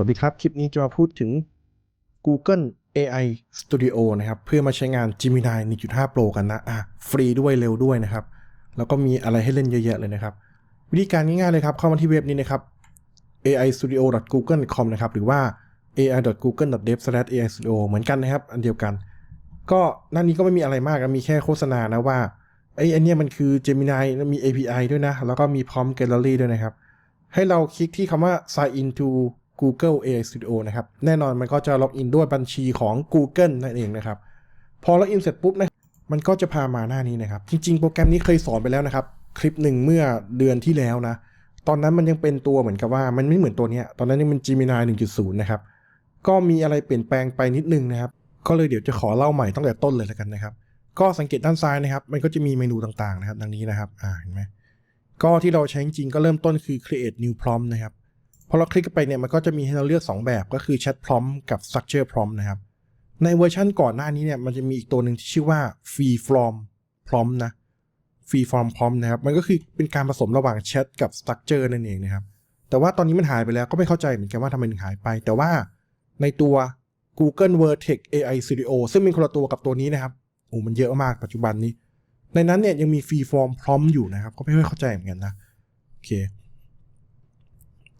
วัสดีครับ คลิปนี้จะมาพูดถึง Google AI Studio นะครับ เพื่อมาใช้งาน Gemini 1.5 Pro กันนะอะฟรีด้วยเร็วด้วยนะครับ แล้วก็มีอะไรให้เล่นเยอะแยะเลยนะครับ วิธีการง่ายๆเลยครับ เข้ามาที่เว็บนี้นะครับ aistudio.google.com นะครับ หรือว่า ai.google.dev/aistudio เหมือนกันนะครับ อันเดียวกัน ก็หน้านี้ก็ไม่มีอะไรมากมีแค่โฆษณานะว่าไอ้อันเนี้ยมันคือ Gemini แล้วมี API ด้วยนะ แล้วก็มีพร้อม Gallery ด้วยนะครับ ให้เราคลิกที่คำว่า sign into Google AI Studio นะครับ แน่นอนมันก็จะล็อกอินด้วยบัญชีของ Google นั่นเองนะครับ พอล็อกอินเสร็จปุ๊บนะมันก็จะพามาหน้านี้นะครับ จริง ๆ โปรแกรมนี้เคยสอนไปแล้วนะครับ คลิปหนึ่งเมื่อเดือนที่แล้วนะ ตอนนั้นมันยังเป็นตัวเหมือนกับว่ามันไม่เหมือนตัวนี้ตอนนั้นยังเป็น Gemini 1.0 นะครับ ก็มีอะไรเปลี่ยนแปลงไปนิดนึงนะครับ ก็เลยเดี๋ยวจะขอเล่าใหม่ตั้งแต่ต้นเลยแล้วกันนะครับ ก็สังเกตด้านซ้ายนะครับ มันก็จะมีเมนูต่างๆนะครับ ดังนี้นะครับ อ่า เห็นไหมก็ที่เราใช้จริงก็เริ่มต้นคือ create new prompt นะครับ พอเราคลิกไปเนี่ยมันก็จะมีให้เราเลือก 2 แบบก็คือ chat prompt กับ structure prompt นะครับ ในเวอร์ชันก่อนหน้านี้เนี่ยมันจะมีอีกตัวหนึ่งที่ชื่อว่า free form prompt นะ free form prompt นะครับมันก็คือเป็นการผสมระหว่าง chat กับ structure นั่นเองนะครับแต่ว่าตอนนี้มันหายไปแล้วก็ไม่เข้าใจเหมือนกันว่าทำไมถึงหายไป แต่ว่าในตัว Google Vertex AI Studio ซึ่งเป็นคนละตัวกับตัวนี้นะครับโอ้มันเยอะมากปัจจุบันนี้ ในนั้นเนี่ยยังมี free form prompt อยู่นะครับ ก็ไม่ค่อยเข้าใจเหมือนกันนะ โอเค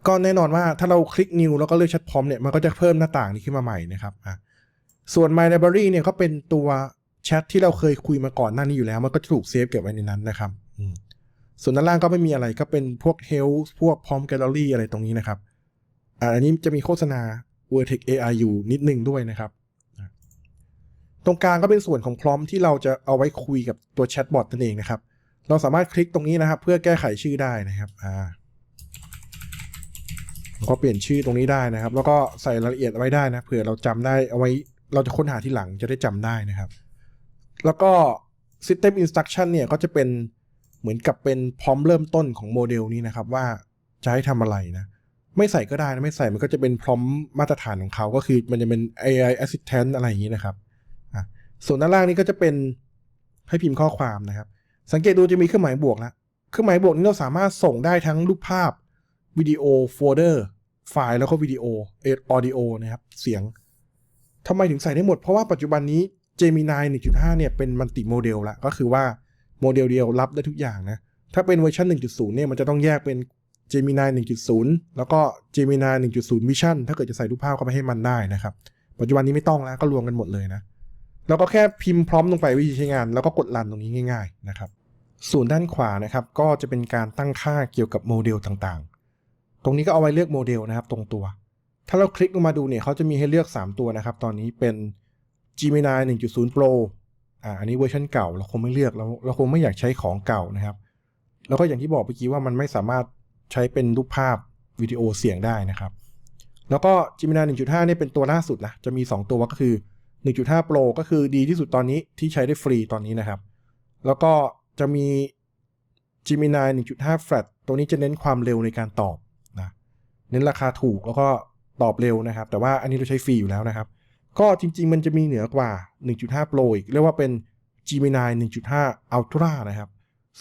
ก็แน่นอนว่าถ้าเราคลิก new แล้วก็เลือก chat prompt เนี่ยมันก็จะเพิ่มหน้าต่างนี้ขึ้นมาใหม่นะครับอะส่วน my library เนี่ยก็เป็นตัวแชทที่เราเคยคุยมาก่อนหน้านี้อยู่แล้ว มันก็จะถูกเซฟเก็บไว้ในนั้นนะครับส่วนด้านล่างก็ไม่มีอะไรก็เป็นพวก health พวก prompt gallery อะไรตรงนี้นะครับอ่าอันนี้จะมีโฆษณา Vertex AI อยู่นิดนึงด้วยนะครับตรงกลางก็เป็นส่วนของพร้อมที่เราจะเอาไว้คุยกับตัวแชทบอทนั่นเองนะครับ เราสามารถคลิกตรงนี้นะครับ เพื่อแก้ไขชื่อได้นะครับ อ่า ก็เปลี่ยนชื่อตรงนี้ได้นะครับ แล้วก็ใส่รายละเอียดไว้ได้นะเผื่อเราจำได้เอาไว้เราจะค้นหาที่หลังจะได้จำได้นะครับ แล้วก็ System Instruction เนี่ยก็จะเป็นเหมือนกับเป็นพร้อมเริ่มต้นของโมเดลนี้นะครับ ว่าจะให้ทำอะไรนะ ไม่ใส่ก็ได้นะไม่ใส่มันก็จะเป็นพร้อมมาตรฐานของเขาก็คือมันจะเป็น AI Assistant อะไรอย่างนี้นะครับอะส่วนด้านล่างนี้ก็จะเป็นให้พิมพ์ข้อความนะครับ สังเกตดูจะมีเครื่องหมายบวกแล้วเครื่องหมายบวกนี้เราสามารถส่งได้ทั้งรูปภาพ วิดีโอโฟลเดอร์ไฟล์แล้วก็วิดีโอเอออดิโอนะครับเสียงทำไมถึงใส่ได้หมด เพราะว่าปัจจุบันนี้ Gemini 1.5 เนี่ยเป็นมัลติโมเดลละก็คือว่าโมเดลเดียวรับได้ทุกอย่างนะ ถ้าเป็นเวอร์ชัน1.0 เนี่ยมันจะต้องแยกเป็น Gemini 1.0 แล้วก็ Gemini 1.0 Vision ถ้าเกิดจะใส่รูปภาพเข้าไปให้มันได้นะครับ ปัจจุบันนี้ไม่ต้องแล้วก็รวมกันหมดเลยนะ แล้วก็แค่พิมพ์พร้อมลงไปวิธีใช้งาน แล้วก็กดรันตรงนี้ง่าย ๆ นะครับ ส่วนด้านขวานะครับก็จะเป็นการตั้งค่าเกี่ยวกับโมเดลต่าง ตรงนี้ก็เอาไว้เลือกโมเดลนะครับตรงตัว ถ้าเราคลิกลงมาดูเนี่ยเขาจะมีให้เลือก 3 ตัวนะครับ ตอนนี้เป็น Gemini 1.0 Pro อ่าอันนี้เวอร์ชันเก่าเราคงไม่เลือกเราเราคงไม่อยากใช้ของเก่านะครับ แล้วก็อย่างที่บอกเมื่อกี้ว่ามันไม่สามารถใช้เป็นรูปภาพวิดีโอเสียงได้นะครับ แล้วก็ Gemini 1.5เนี่ยเป็นตัวล่าสุดนะจะมี 2 ตัวก็คือ 1.5 Pro ก็คือดีที่สุดตอนนี้ที่ใช้ได้ฟรีตอนนี้นะครับ แล้วก็จะมี Gemini 1.5 Flat ตัวนี้จะเน้นความเร็วในการตอบ เน้นราคาถูกแล้วก็ตอบเร็วนะครับ แต่ว่าอันนี้เราใช้ฟรีอยู่แล้วนะครับ ก็จริง ๆ มันจะมีเหนือกว่า 1.5 Pro อีก เรียกว่าเป็น Gemini 1.5 Ultra นะครับ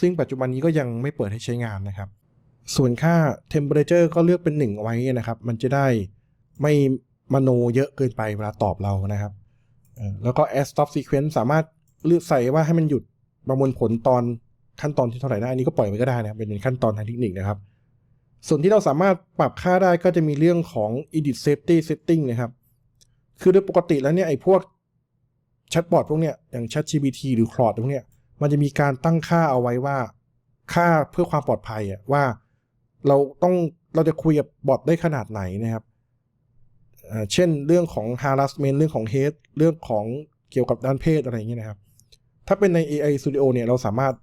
ซึ่งปัจจุบันนี้ก็ยังไม่เปิดให้ใช้งานนะครับ ส่วนค่า temperature ก็เลือกเป็น 1 ไว้นะครับ มันจะได้ไม่มโนเยอะเกินไปเวลาตอบเรานะครับ แล้วก็ add stop sequence สามารถเลือกใส่ว่าให้มันหยุดประมวลผลตอนขั้นตอนที่เท่าไหร่ได้อันนี้ก็ปล่อยไว้ก็ได้นะครับเป็นขั้นตอนทางเทคนิคนะครับ ส่วนที่เราสามารถปรับค่าได้ก็จะมีเรื่องของ edit safety setting นะครับ คือโดยปกติแล้วเนี่ยไอ้พวกแชทบอทพวกเนี้ยอย่าง ChatGPT หรือ Claude พวกเนี้ยมันจะมีการตั้งค่าเอาไว้ว่า ค่าเพื่อความปลอดภัยอะว่าเราต้องเราจะคุยกับบอทได้ขนาดไหนนะครับเอ่อเช่นเรื่องของ harassment เรื่องของ hate เรื่องของเกี่ยวกับด้านเพศอะไรอย่างเงี้ยนะครับ ถ้าเป็นใน AI Studio เนี่ยเราสามารถ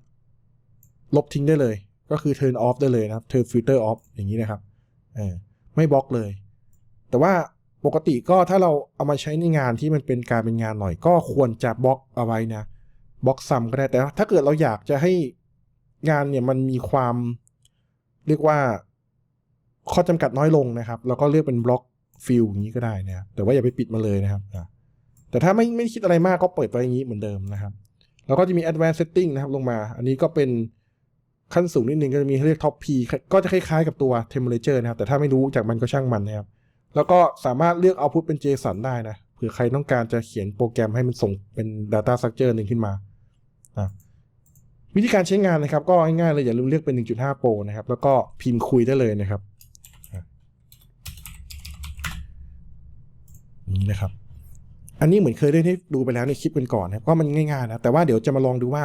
ลบทิ้งได้เลย ก็คือ turn off ได้เลยนะครับ turn filter off อย่างนี้นะครับเออไม่บล็อกเลย แต่ว่าปกติก็ถ้าเราเอามาใช้ในงานที่มันเป็นการเป็นงานหน่อย ก็ควรจะบล็อกเอาไว้นะบล็อกซ้ำก็ได้แต่ถ้าเกิดเราอยากจะให้งานเนี่ยมันมีความเรียกว่าข้อจำกัดน้อยลงนะครับแล้วก็เลือกเป็นบล็อกฟิลอย่างนี้ก็ได้นะครับแต่ว่าอย่าไปปิดมาเลยนะครับอะแต่ถ้าไม่ไม่คิดอะไรมากก็เปิดไว้อย่างนี้เหมือนเดิมนะครับ แล้วก็จะมี advanced setting นะครับลงมา อันนี้ก็เป็น ขั้นสูงนิดนึงก็จะมีเรียก top P ก็จะคล้ายๆกับตัว temperature นะครับ แต่ถ้าไม่รู้จากมันก็ช่างมันนะครับ แล้วก็สามารถเลือกเอาพุทเป็น JSON ได้นะเผื่อใครต้องการจะเขียนโปรแกรมให้มันส่งเป็น Data Structure หนึ่งขึ้นมานะวิธีการใช้งานนะครับ ก็ง่ายๆเลยอย่าลืมเลือกเป็น 1.5 Pro นะครับ แล้วก็พิมพ์คุยได้เลยนะครับนี่นะครับ อันนี้เหมือนเคยได้ให้ดูไปแล้วในคลิปกันก่อนนะครับว่ามันง่ายๆนะแต่ว่าเดี๋ยวจะมาลองดูว่า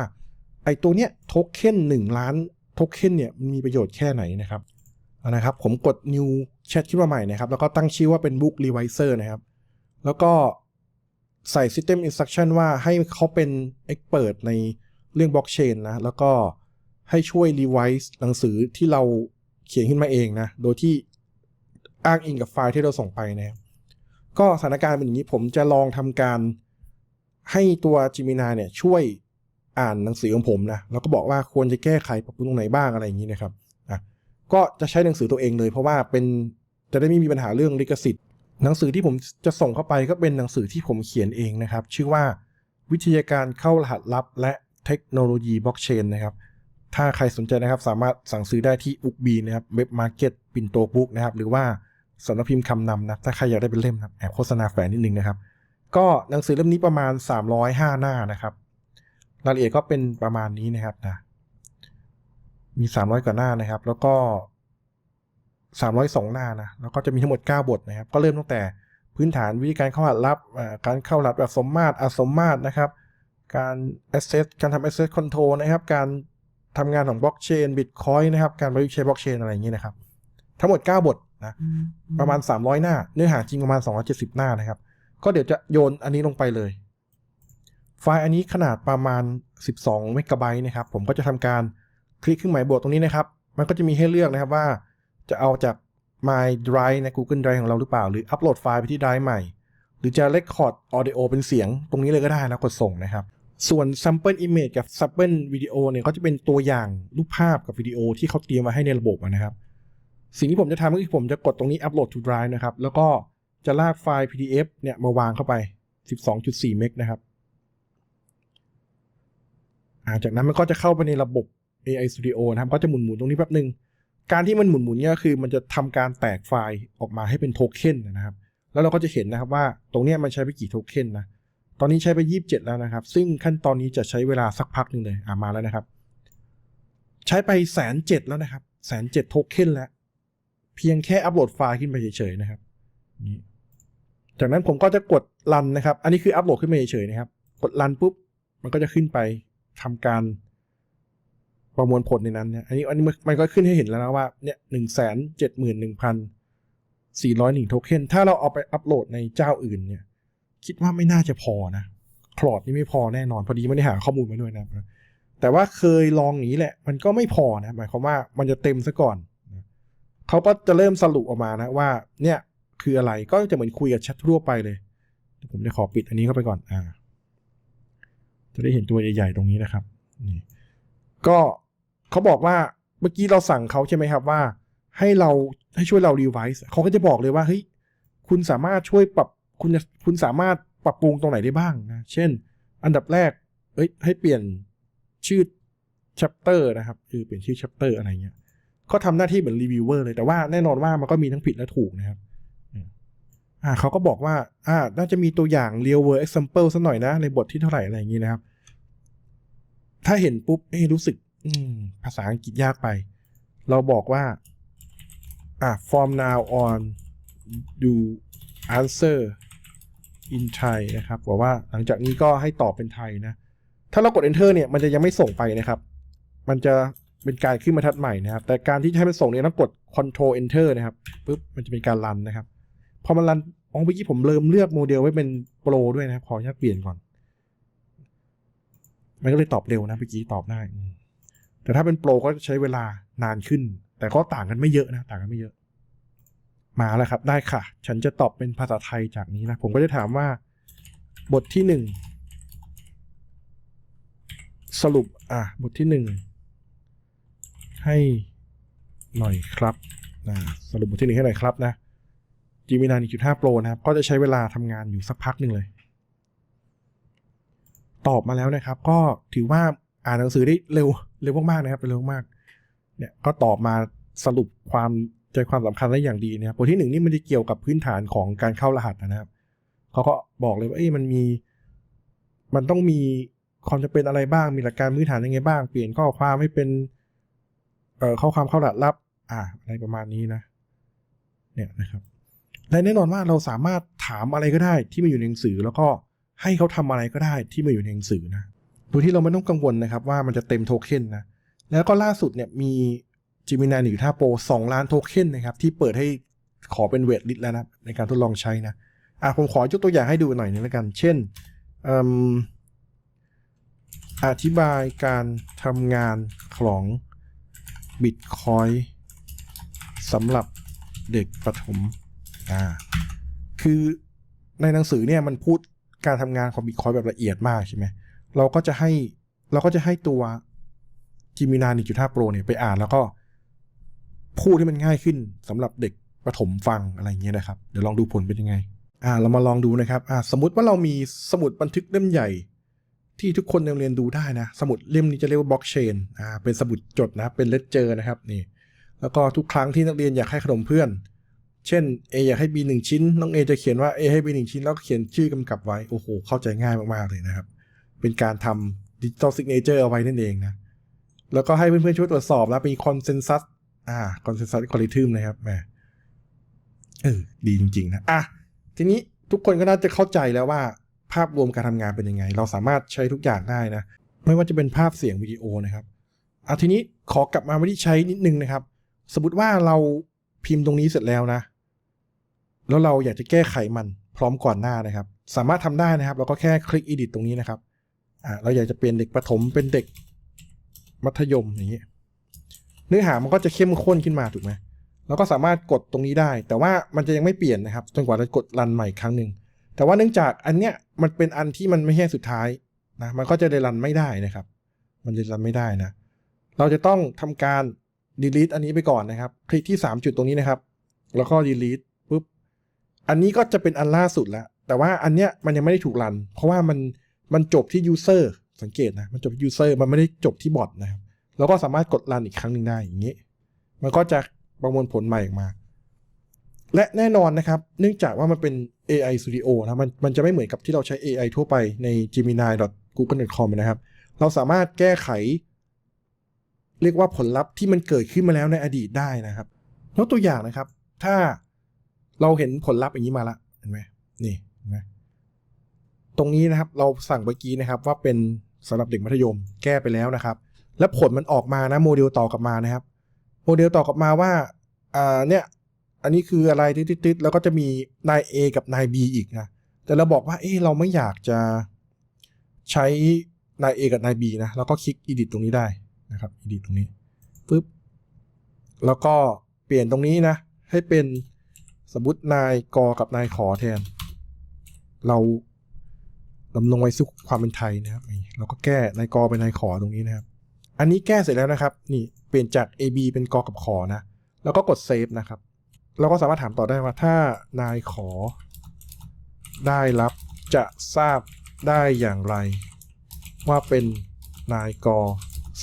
ไอ้ตัวเนี้ยโทเค็นหนึ่งล้านโทเค็นเนี่ยมันมีประโยชน์แค่ไหนนะครับนะครับ ผมกด new chat ขึ้นมาใหม่นะครับ แล้วก็ตั้งชื่อว่าเป็น book reviser นะครับ แล้วก็ใส่ system instruction ว่าให้เขาเป็น expert ในเรื่อง blockchain นะ แล้วก็ให้ช่วย revise หนังสือที่เราเขียนขึ้นมาเองนะ โดยที่อ้างอิงกับไฟล์ที่เราส่งไปนะครับ ก็สถานการณ์เป็นอย่างนี้ผมจะลองทำการให้ตัว Gemini เนี่ยช่วย อ่านหนังสือของผมนะแล้วก็บอกว่าควรจะแก้ไขปรับปรุงตรงไหนบ้างอะไรอย่างนี้นะครับอะก็จะใช้หนังสือตัวเองเลย เพราะว่าเป็นจะได้ไม่มีปัญหาเรื่องลิขสิทธิ์ หนังสือที่ผมจะส่งเข้าไปก็เป็นหนังสือที่ผมเขียนเองนะครับ ชื่อว่าวิทยาการเข้ารหัสลับ และเทคโนโลยีบล็อกเชนนะครับถ้าใครสนใจนะครับสามารถสั่งซื้อได้ที่อุกบีนะครับเว็บมาร์เก็ตปินโตบุ๊กนะครับหรือว่าสำนักพิมพ์คำนำนะถ้าใครอยากได้เป็นเล่มนะแอบโฆษณาแฝงนิดนึงนะครับ ก็หนังสือเล่มนี้ประมาณ 305 หน้านะครับ รายละเอียดก็เป็นประมาณนี้นะครับนะ มี 300 กว่าหน้านะครับ แล้วก็ 302 หน้านะ แล้วก็จะมีทั้งหมด 9 บทนะครับ ก็เริ่มตั้งแต่พื้นฐานวิธีการเข้ารหัสลับอ่าการเข้ารหัสแบบสมมาตรอสมมาตรนะครับ การ access การทำ access control นะครับ การทำงานของบล็อกเชนบิตคอยนะครับ การประยุกต์ใช้บล็อกเชนอะไรอย่างนี้นะครับ ทั้งหมด 9 บทนะประมาณ 300 หน้า เนื้อหาจริงประมาณ 270 หน้านะครับ ก็เดี๋ยวจะโยนอันนี้ลงไปเลย ไฟล์อันนี้ขนาดประมาณ 12 เมกะไบต์นะครับ ผมก็จะทำการคลิกเครื่องหมายบวกตรงนี้นะครับ มันก็จะมีให้เลือกนะครับว่า จะเอาจาก My Drive ใน Google Drive ของเราหรือเปล่า หรืออัปโหลดไฟล์ไปที่ Drive ใหม่ หรือจะ Record Audio เป็นเสียงตรงนี้เลยก็ได้นะกดส่งนะครับ ส่วน Sample Image กับ Sample Video เนี่ยก็จะเป็นตัวอย่างรูปภาพกับวิดีโอที่เขาเตรียมมาให้ในระบบนะครับ สิ่งที่ผมจะทำก็คือผมจะกดตรงนี้ Upload to Drive นะครับ แล้วก็จะลากไฟล์ PDF เนี่ยมาวางเข้าไป 12.4 เมกนะครับ อาจากนั้นมันก็จะเข้าไปในระบบ AI Studio นะครับ ก็จะหมุนๆตรงนี้แป๊บหนึ่งการที่มันหมุนๆเนี่ยคือมันจะทำการแตกไฟล์ออกมาให้เป็นโทเค็นนะครับ แล้วเราก็จะเห็นนะครับว่าตรงเนี้ยมันใช้ไปกี่โทเค็นนะ ตอนนี้ใช้ไป 27 แล้วนะครับ ซึ่งขั้นตอนนี้จะใช้เวลาสักพักหนึ่งเลยอ่ามาแล้วนะครับ ใช้ไปแสนเจ็ดแล้วนะครับแสนเจ็ดโทเค็นแล้ว เพียงแค่อัปโหลดไฟล์ขึ้นไปเฉยๆนะครับนี่จากนั้นผมก็จะกดรันนะครับ อันนี้คืออัปโหลดขึ้นมาเฉยๆนะครับ กดรันปุ๊บ มันก็จะขึ้นไป ทำการประมวลผลในนั้นเนี่ยอันนี้อันนี้มันก็ขึ้นให้เห็นแล้วนะว่าเนี่ยหนึ่งแสนเจ็ดหมื่นหนึ่งพันสี่ร้อยหนึ่งโทเค็นถ้าเราเอาไปอัปโหลดในเจ้าอื่นเนี่ย คิดว่าไม่น่าจะพอนะคลอดนี่ไม่พอแน่นอน พอดีไม่ได้หาข้อมูลมาด้วยนะ แต่ว่าเคยลองนี้แหละ มันก็ไม่พอนะหมายความว่ามันจะเต็มซะก่อนเขาก็จะเริ่มสรุปออกมานะว่า เนี่ยคืออะไรก็จะเหมือนคุยกับแชททั่วไปเลยผมจะขอปิดอันนี้เข้าไปก่อนอ่า จะได้เห็นตัวใหญ่ๆตรงนี้นะครับนี่ก็เขาบอกว่าเมื่อกี้เราสั่งเขาใช่ไหมครับว่า ให้เราให้ช่วยเรารีไวซ์เขาก็จะบอกเลยว่าเฮ้ยคุณสามารถช่วยปรับคุณจะคุณสามารถปรับปรุงตรงไหนได้บ้างนะเช่น อันดับแรกเอ้ยให้เปลี่ยนชื่อ chapter นะครับคือเปลี่ยนชื่อ chapter อะไรเงี้ยก็ทำหน้าที่เหมือนรีวิวเวอร์เลยแต่ว่าแน่นอนว่ามันก็มีทั้งผิดและถูกนะครับ อ่าเขาก็บอกว่าอ่าน่าจะมีตัวอย่าง real world example สักหน่อยนะ ในบทที่เท่าไหร่อะไรอย่างนี้นะครับ ถ้าเห็นปุ๊บเอ้รู้สึก อืม ภาษาอังกฤษยากไป เราบอกว่า อ่า from now on you answer in Thai นะครับบอกว่าหลังจากนี้ก็ให้ตอบเป็นไทยนะ ถ้าเรากด enter เนี่ย มันจะยังไม่ส่งไปนะครับ มันจะเป็นการขึ้นบรรทัดใหม่นะครับ แต่การที่จะให้มันส่งเนี่ยต้องกด control enter นะครับปุ๊บมันจะเป็นการรันนะครับ พอมันรันอ๋อเมื่อกี้ผมเริ่มเลือกโมเดลไว้เป็นโปรด้วยนะครับขออนุญาตเปลี่ยนก่อน มันก็เลยตอบเร็วนะเมื่อกี้ตอบได้ แต่ถ้าเป็นโปรก็ใช้เวลานานขึ้น แต่ก็ต่างกันไม่เยอะนะ ต่างกันไม่เยอะ มาแล้วครับ ได้ค่ะ ฉันจะตอบเป็นภาษาไทยจากนี้นะ ผมก็จะถามว่า บทที่หนึ่งสรุป อะ บทที่หนึ่งให้หน่อยครับนะสรุปบทที่หนึ่งให้หน่อยครับนะ Gemini 1.5 Pro นะครับ ก็จะใช้เวลาทำงานอยู่สักพักหนึ่งเลย ตอบมาแล้วนะครับ ก็ถือว่าอ่านหนังสือได้เร็วเร็วมากๆนะครับเร็วมากเนี่ยก็ตอบมาสรุปความใจความสำคัญได้อย่างดีนะครับบทที่หนึ่งนี่มันจะเกี่ยวกับพื้นฐานของการเข้ารหัสนะครับเขาก็บอกเลยว่าเอ้ยมันมี มันต้องมีความจำเป็นอะไรบ้าง มีหลักการพื้นฐานยังไงบ้าง เปลี่ยนข้อความให้เป็น เอ่อข้อความเข้ารหัสลับ อ่าอะไรประมาณนี้นะ เนี่ยนะครับ และแน่นอนว่าเราสามารถถามอะไรก็ได้ที่มาอยู่ในหนังสือ แล้วก็ให้เขาทำอะไรก็ได้ที่มาอยู่ในหนังสือนะโดยที่เราไม่ต้องกังวลนะครับว่ามันจะเต็มโทเค็นนะแล้วก็ล่าสุดเนี่ยมี Gemini 1 5 Pro 2ล้านโทเค็นนะครับที่เปิดให้ขอเป็นเวทลิสแล้วนะในการทดลองใช้นะอะผมขอยกตัวอย่างให้ดูหน่อยนึงแล้วกัน เช่นออธิบายการทำงานของ Bitcoin สำหรับเด็กประถม อ่าคือในหนังสือเนี่ยมันพูดการทำงานของ Bitcoin แบบละเอียดมากใช่ไหมเราก็จะให้เราก็จะให้ตัว Gemini 1.5 Pro เนี่ยไปอ่านแล้วก็พูดให้มันง่ายขึ้นสำหรับเด็กประถมฟังอะไรอย่างเงี้ยนะครับ เดี๋ยวลองดูผลเป็นยังไง อ่า เรามาลองดูนะครับ อ่า สมมติว่าเรามีสมุดบันทึกเล่มใหญ่ ที่ทุกคนในโรงเรียนดูได้นะ สมุดเล่มนี้จะเรียกว่าบล็อกเชน อ่า เป็นสมุดจดนะ เป็นเลเจอร์นะครับ นี่ แล้วก็ทุกครั้งที่นักเรียนอยากให้ขนมเพื่อน เช่น A อยากให้ B หนึ่งชิ้น น้อง A จะเขียนว่า A ให้ B หนึ่งชิ้น แล้วก็เขียนชื่อกำกับไว้ โอ้โห เข้าใจง่ายมาก ๆ เลยนะครับ เป็นการทำดิจิตอลซิกเนเจอร์เอาไว้นั่นเองนะ แล้วก็ให้เพื่อน ๆ ช่วยตรวจสอบนะเป็นคอนเซน s ัสอ่าคอนเซน s ัสคอลิทึมนะครับแหมเออดีจริง ๆ นะ อะ ทีนี้ทุกคนก็น่าจะเข้าใจแล้วว่าภาพรวมการทำงานเป็นยังไง เราสามารถใช้ทุกอย่างได้นะ ไม่ว่าจะเป็นภาพเสียงวิดีโอนะครับอะทีนี้ขอกลับมาวิธีใช้นิดนึงนะครับ สมมติว่าเราพิมพ์ตรงนี้เสร็จแล้วนะ แล้วเราอยากจะแก้ไขมันพร้อมก่อนหน้านะครับ สามารถทำได้นะครับ เราก็แค่คลิก edit ตรงนี้นะครับอ่าเราอยากจะเปลี่ยนเด็กประถมเป็นเด็กมัธยมอย่างนี้เนื้อหามันก็จะเข้มข้นขึ้นมาถูกไหมเราก็สามารถกดตรงนี้ได้ แต่ว่ามันจะยังไม่เปลี่ยนนะครับจนกว่าจะกดรันใหม่ครั้งหนึ่งแต่ว่าเนื่องจากอันเนี้ยมันเป็นอันที่มันไม่ใช่สุดท้ายนะมันก็จะได้รันไม่ได้นะครับ มันจะรันไม่ได้นะ เราจะต้องทำการ delete อันนี้ไปก่อนนะครับ คลิกที่ 3 จุดตรงนี้นะครับ แล้วก็ delete อันนี้ก็จะเป็นอันล่าสุดแล้ว แต่ว่าอันเนี้ยมันยังไม่ได้ถูกรัน เพราะว่ามันมันจบที่ user สังเกตนะ มันจบที่ user มันไม่ได้จบที่บอทนะครับเราก็สามารถกดรันอีกครั้งหนึ่งได้อย่างนี้ มันก็จะประมวลผลใหม่ออกมา และแน่นอนนะครับ เนื่องจากว่ามันเป็น AI Studio นะมันมันจะไม่เหมือนกับที่เราใช้ AI ทั่วไปใน gemini.google.com นะครับ เราสามารถแก้ไข เรียกว่าผลลัพธ์ที่มันเกิดขึ้นมาแล้วในอดีตได้นะครับยกตัวอย่างนะครับ ถ้า เราเห็นผลลัพธ์อย่างนี้มาละเห็นไหมนี่เห็นไหมตรงนี้นะครับเราสั่งเมื่อกี้นะครับว่าเป็นสำหรับเด็กมัธยมแก้ไปแล้วนะครับ แล้วผลมันออกมานะโมเดลต่อกลับมานะครับ โมเดลต่อกลับมาว่าอ่าเนี่ยอันนี้คืออะไรติดๆแล้วก็จะมีนาย A กับนาย B อีกนะแต่เราบอกว่าเอ๊ะเราไม่อยากจะใช้นาย A กับนาย B นะแล้วก็คลิก edit ตรงนี้ได้นะครับ edit ตรงนี้ปึ๊บแล้วก็เปลี่ยนตรงนี้นะ ให้เป็น สมมตินายกอกับนายขอแทน เราดำรงไว้ซึ่งความเป็นไทยนะครับเราก็แก้นายกอเป็นนายขอตรงนี้นะครับ อันนี้แก้เสร็จแล้วนะครับ นี่เปลี่ยนจาก AB เป็นกอกับขอนะ แล้วก็กดเซฟนะครับ เราก็สามารถถามต่อได้ว่าถ้านายขอ ได้รับจะทราบได้อย่างไร ว่าเป็นนายก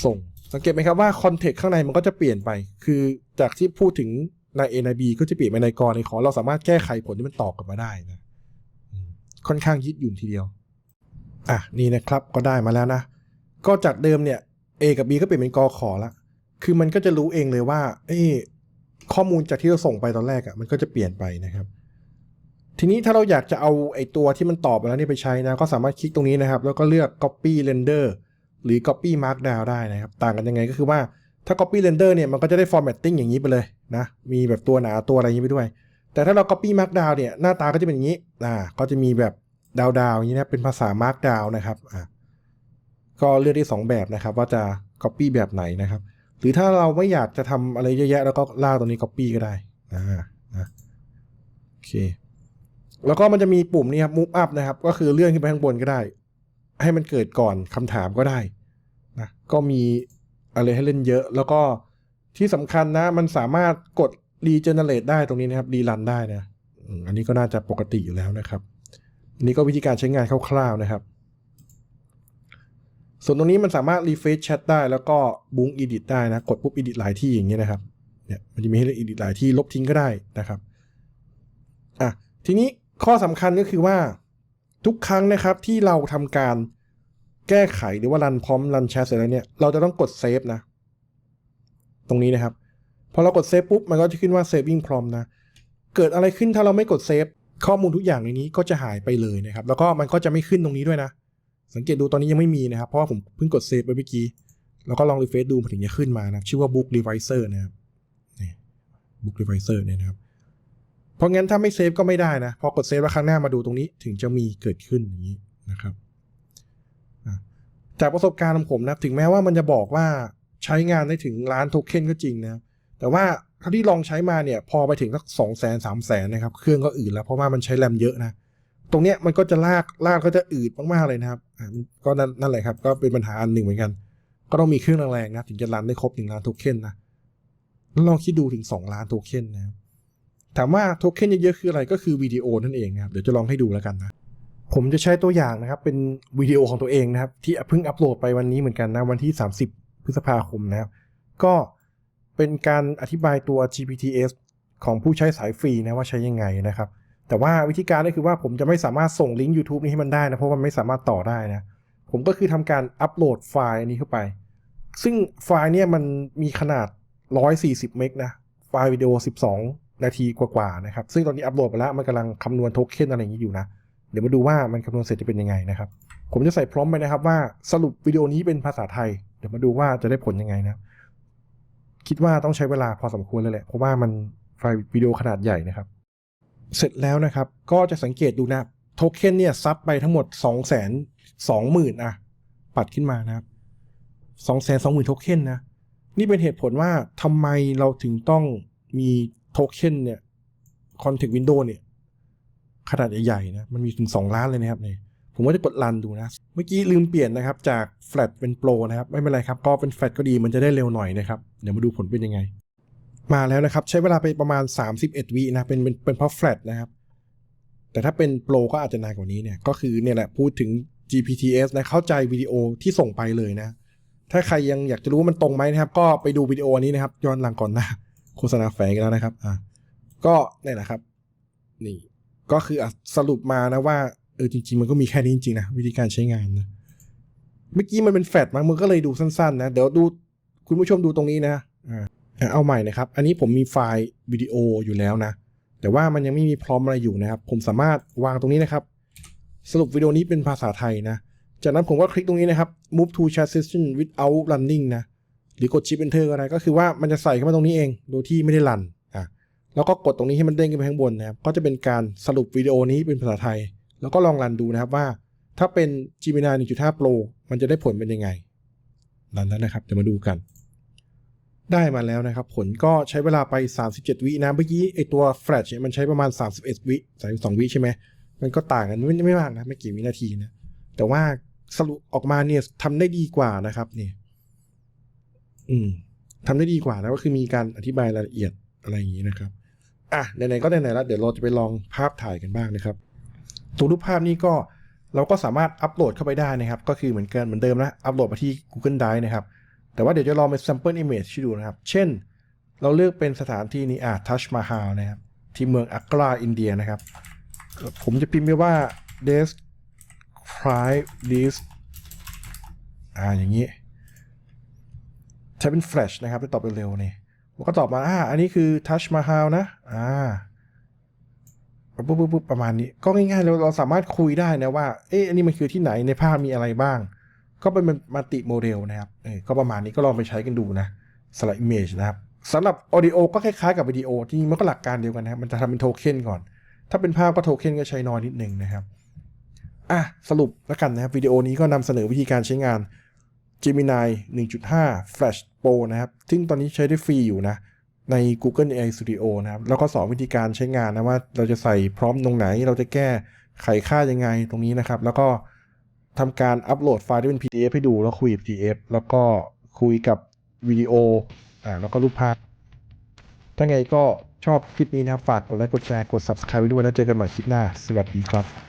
ส่ง สังเกตไหมครับว่าคอนเทกต์ข้างในมันก็จะเปลี่ยนไป คือจากที่พูดถึง นาย A นาย B ก็จะเปลี่ยนเป็นนายกนายขอ เราสามารถแก้ไขผลที่มันตอบกลับมาได้นะค่อนข้างยืดหยุ่นทีเดียว อะนี่นะครับก็ได้มาแล้วนะ ก็จากเดิมเนี่ย A กับ B ก็เปลี่ยนเป็นกขอละคือมันก็จะรู้เองเลยว่า เอ้ข้อมูลจากที่เราส่งไปตอนแรกอะ่ะมันก็จะเปลี่ยนไปนะครับ ทีนี้ถ้าเราอยากจะเอาไอ้ตัวที่มันตอบมาแล้วนี่ไปใช้นะ ก็สามารถคลิกตรงนี้นะครับ แล้วก็เลือก copy render หรือ copy markdown ได้นะครับ ต่างกันยังไงก็คือว่าถ้า copy render เนี่ยมันก็จะได้ formatting อย่างนี้ไปเลย นะมีแบบตัวหนาตัวอะไรอย่างนี้ไปด้วย แต่ถ้าเรา copy markdown เนี่ยหน้าตาก็จะเป็นอย่างนี้อ่าก็จะมีแบบดาวๆอย่างนี้นะเป็นภาษา markdown นะครับอ่าก็เลือกได้สองแบบนะครับ ว่าจะ copy แบบไหนนะครับ หรือถ้าเราไม่อยากจะทำอะไรเยอะแยะแล้วก็ลากตรงนี้ copy ก็ได้อ่านะโอเคแล้วก็มันจะมีปุ่มนี้ครับ move up นะครับ ก็คือเลื่อนขึ้นไปข้างบนก็ได้ ให้มันเกิดก่อนคำถามก็ได้นะก็มีอะไรให้เล่นเยอะ แล้วก็ ที่สำคัญนะ มันสามารถกด regenerate ได้ตรงนี้นะครับรีรันได้นะอันนี้ก็น่าจะปกติอยู่แล้วนะครับนนี้ก็วิธีการใช้งานคร่าวๆนะครับ ส่วนตรงนี้มันสามารถ refresh chat ได้แล้วก็บุ้ง edit ได้นะ กดปุ๊บ edit หลายที่อย่างเงี้ยนะครับเนี่ยมันจะมีให้เลือกอีกหลายที่ลบทิ้งก็ได้นะครับอะทีนี้ข้อสำคัญก็คือว่าทุกครั้งนะครับที่เราทำการแก้ไขหรือว่ารันพร้อมรันแชทเสร็จแล้วเนี่ยเราจะต้องกดเซฟนะ ตรงนี้นะครับ พอเรากดเซฟปุ๊บมันก็จะขึ้นว่า saving prompt นะ เกิดอะไรขึ้นถ้าเราไม่กดเซฟข้อมูลทุกอย่างในนี้ก็จะหายไปเลยนะครับ แล้วก็มันก็จะไม่ขึ้นตรงนี้ด้วยนะ สังเกตดูตอนนี้ยังไม่มีนะครับ เพราะว่าผมเพิ่งกดเซฟไปเมื่อกี้ แล้วก็ลองรีเฟซดูมันถึงจะขึ้นมานะชื่อว่า book reviser นะครับนี่ book reviser เนี่ยนะครับ เพราะงั้นถ้าไม่เซฟก็ไม่ได้นะ พอกดเซฟแล้วครั้งหน้ามาดูตรงนี้ถึงจะมีเกิดขึ้นอย่างนี้นะครับจากประสบการณ์ของผมนะถึงแม้ว่ามันจะบอกว่า ใช้งานได้ถึงล้านโทเค็นก็จริงนะแต่ว่าเท่าที่ลองใช้มาเนี่ย พอไปถึงสักสองแสนสามแสนนะครับ เครื่องก็อืดแล้วเพราะว่ามันใช้แรมเยอะนะ ตรงเนี้ยมันก็จะลากลากก็จะอืดมากๆเลยนะครับก็นั่นนั่นแหละครับ ก็เป็นปัญหาอันหนึ่งเหมือนกัน ก็ต้องมีเครื่องแรงๆนะถึงจะรันได้ครบหนึ่งล้านโทเค็นนะแล้วลองคิดดูถึงสองล้านโทเค็นนะครับถามว่าโทเค็นเยอะๆคืออะไรก็คือวิดีโอนั่นเองนะครับเดี๋ยวจะลองให้ดูแล้วกันนะผมจะใช้ตัวอย่างนะครับ เป็นวิดีโอของตัวเองนะครับ ที่เพิ่งอัปโหลดไปวันนี้เหมือนกันนะวันที่ 30 พฤษภาคมนะครับ ก็เป็นการอธิบายตัว GPTs ของผู้ใช้สายฟรีนะว่าใช้ยังไงนะครับ แต่ว่าวิธีการก็คือว่าผมจะไม่สามารถส่งลิงก์ YouTube นี้ให้มันได้นะ เพราะมันไม่สามารถต่อได้นะ ผมก็คือทำการอัปโหลดไฟล์อันนี้เข้าไป ซึ่งไฟล์เนี่ยมันมีขนาด 140 เมกนะ ไฟล์วิดีโอ 12 นาทีกว่าๆนะครับ ซึ่งตอนนี้อัปโหลดไปแล้วมันกำลังคำนวณโทเค็นอะไรอย่างนี้อยู่นะ เดี๋ยวมาดูว่ามันคำนวณเสร็จจะเป็นยังไงนะครับ ผมจะใส่พร้อมไปนะครับว่าสรุปวิดีโอนี้เป็นภาษาไทย เดี๋ยวมาดูว่าจะได้ผลยังไงนะ คิดว่าต้องใช้เวลาพอสมควรเลยแหละ เพราะว่ามันไฟล์วิดีโอขนาดใหญ่นะครับ เสร็จแล้วนะครับ ก็จะสังเกตดูนะโทเค็นเนี่ยซับไปทั้งหมด 2 2 0 0 0 0อะ ปัดขึ้นมานะครับ 2 2 0 0 0 0โทเค็นนะ นี่เป็นเหตุผลว่าทำไมเราถึงต้องมีโทเค็นเนี่ยคอนเทกต์วินโดว์เนี่ย ขนาดใหญ่ๆนะ มันมีถึง 2 ล้านเลยนะครับเนี่ย ผมก็จะกดรันดูนะ เมื่อกี้ลืมเปลี่ยนนะครับ จากแฟลตเป็นโปรนะครับ ไม่เป็นไรครับ ก็เป็นแฟลตก็ดีมันจะได้เร็วหน่อยนะครับ เดี๋ยวมาดูผลเป็นยังไง มาแล้วนะครับ ใช้เวลาไปประมาณ 31วินะเป็นเป็นเป็นเพราะแฟลตนะครับ แต่ถ้าเป็นโปรก็อาจจะนานกว่านี้เนี่ย ก็คือเนี่ยแหละพูดถึง GPTs นะเข้าใจวิดีโอที่ส่งไปเลยนะ ถ้าใครยังอยากจะรู้ว่ามันตรงไหมนะครับ ก็ไปดูวิดีโอนี้นะครับย้อนหลังก่อนหน้าโฆษณาแฝงอีกแล้วนะครับอะก็เนี่ยแหละครับ นี่ก็คือสรุปมานะว่า เออจริงๆ มันก็มีแค่นี้จริงๆนะวิธีการใช้งานนะเมื่อกี้มันเป็นแฟลตมั้งมันก็เลยดูสั้นๆนะ เดี๋ยวดูคุณผู้ชมดูตรงนี้นะอ่าเอาใหม่นะครับ อันนี้ผมมีไฟล์วิดีโออยู่แล้วนะ แต่ว่ามันยังไม่มีพร้อมอะไรอยู่นะครับ ผมสามารถวางตรงนี้นะครับ สรุปวิดีโอนี้เป็นภาษาไทยนะ จากนั้นผมก็คลิกตรงนี้นะครับ move to chat session without running นะหรือกด shift enter ก็ได้ก็คือว่ามันจะใส่เข้ามาตรงนี้เอง โดยที่ไม่ได้รันอะแล้วก็กดตรงนี้ให้มันเด้งขึ้นไปข้างบนนะครับก็จะเป็นการสรุปวิดีโอนี้เป็นภาษาไทย แล้วก็ลองรันดูนะครับว่า ถ้าเป็น Gemini 1.5 Pro มันจะได้ผลเป็นยังไงรันแล้วนะครับเดี๋ยวมาดูกัน ได้มาแล้วนะครับ ผลก็ใช้เวลาไป 37 วินะเมื่อกี้ไอตัว Flash เนี่ยมันใช้ประมาณ 31 วิ32 วิใช่ไหมมันก็ต่างกันไม่ไม่มากนะไม่กี่วินาทีนะแต่ว่าสรุปออกมาเนี่ยทำได้ดีกว่านะครับเนี่ยอืมทำได้ดีกว่านะก็คือมีการอธิบายรายละเอียดอะไรอย่างนี้นะครับ อะไหนๆก็ไหนๆแล้วเดี๋ยวเราจะไปลองภาพถ่ายกันบ้างนะครับ ตัวรูปภาพนี้ก็เราก็สามารถอัปโหลดเข้าไปได้นะครับ ก็คือเหมือนกันเหมือนเดิมนะอัปโหลดมาที่ Google Drive นะครับ แต่ว่าเดี๋ยวจะลองเป็น sample image ให้ดูนะครับ เช่น เราเลือกเป็นสถานที่นี้อะ Taj Mahal นะครับ ที่เมืองอักราอินเดียนะครับ ผมจะพิมพ์ไปว่า describe this อ่าอย่างนี้ใช้เป็น flash นะครับไปตอบเร็วๆนี่มันก็ตอบมาอ่าอันนี้คือ Taj Mahal นะอ่า ปุ๊บปุ๊บปุ๊บประมาณนี้ ก็ง่ายๆเราเราสามารถคุยได้นะว่า เอ๊ะอันนี้มันคือที่ไหนในภาพมีอะไรบ้าง ก็เป็นมัลติโมเดลนะครับเออก็ประมาณนี้ก็ลองไปใช้กันดูนะสำหรับ image นะครับสำหรับ audio ก็คล้ายๆกับวิดีโอที่มันก็หลักการเดียวกันนะครับมันจะทำเป็นโทเค็นก่อน ถ้าเป็นภาพก็โทเค็นก็ใช้น้อยนิดนึงนะครับอะสรุปแล้วกันนะครับวิดีโอนี้ก็นำเสนอวิธีการใช้งาน Gemini 1.5 Flash Pro นะครับ ซึ่งตอนนี้ใช้ได้ฟรีอยู่นะ ใน Google AI Studio นะครับ แล้วก็สอนวิธีการใช้งานนะว่าเราจะใส่พร้อมตรงไหน เราจะแก้ไขค่ายังไงตรงนี้นะครับ แล้วก็ทำการอัปโหลดไฟล์ที่เป็น PDF ให้ดูแล้วคุยกับ PDF แล้วก็คุยกับวิดีโออ่าแล้วก็รูปภาพ ถ้าไงก็ชอบคลิปนี้นะครับ ฝากกดไลค์กดแชร์กด Subscribe ด้วยแล้วเจอกันใหม่คลิปหน้า สวัสดีครับ